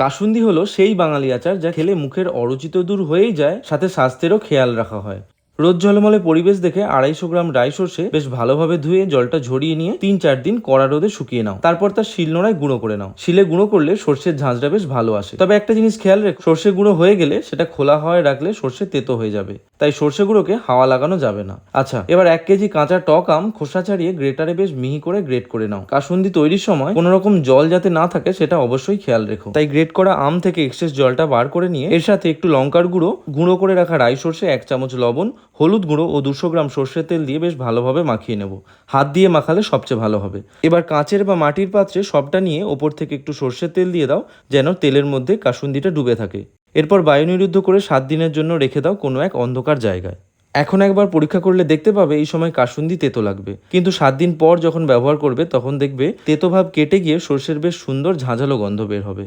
কাসুন্দি হলো সেই বাঙালি আচার যা খেলে মুখের অরুচিত দূর হয়েই যায়, সাথে স্বাস্থ্যেরও খেয়াল রাখা হয়। রোদ ঝলমলে পরিবেশ দেখে আড়াইশো গ্রাম রাই সর্ষে বেশ ভালোভাবে ধুয়ে জলটা ঝরিয়ে নিয়ে তিন চার দিন কড়া রোদে শুকিয়ে নাও। তারপর তার শিলনোড়ায় গুঁড়ো করে নাও। শিলে গুঁড়ো করলে সর্ষের ঝাঁঝটা বেশ ভালো আসে। তবে একটা জিনিস খেয়াল রেখো, সর্ষে গুঁড়ো হয়ে গেলে সেটা খোলা হাওয়ায় রাখলে সর্ষে তেতো হয়ে যাবে। তাই সর্ষে গুঁড়োকে হাওয়া লাগানো যাবে না। আচ্ছা এবার এক কেজি কাঁচা টক আম খোসা ছাড়িয়ে গ্রেটারে বেশ মিহি করে গ্রেট করে নাও। কাসুন্দি তৈরির সময় কোনো রকম জল যাতে না থাকে সেটা অবশ্যই খেয়াল রেখো। তাই গ্রেট করা আম থেকে এক্সেস জলটা বার করে নিয়ে এর সাথে একটু লঙ্কার গুঁড়ো গুঁড়ো করে রাখা রাই সর্ষে এক চামচ লবণ হলুদ গুঁড়ো ও দুশো গ্রাম সর্ষের তেল দিয়ে বেশ ভালোভাবে মাখিয়ে নেব। হাত দিয়ে মাখালে সবচেয়ে ভালো হবে। এবার কাঁচের বা মাটির পাত্রে সবটা নিয়ে ওপর থেকে একটু সর্ষের তেল দিয়ে দাও, যেন তেলের মধ্যে কাসুন্দিটা ডুবে থাকে। এরপর বায়ু নিরুদ্ধ করে সাত দিনের জন্য রেখে দাও কোনো এক অন্ধকার জায়গায়। এখন একবার পরীক্ষা করলে দেখতে পাবে এই সময় কাসুন্দি তেতো লাগবে। কিন্তু সাত দিন পর যখন ব্যবহার করবে, তখন দেখবে তেতো ভাব কেটে গিয়ে সর্ষের বেশ সুন্দর ঝাঁঝালো গন্ধ বের হবে।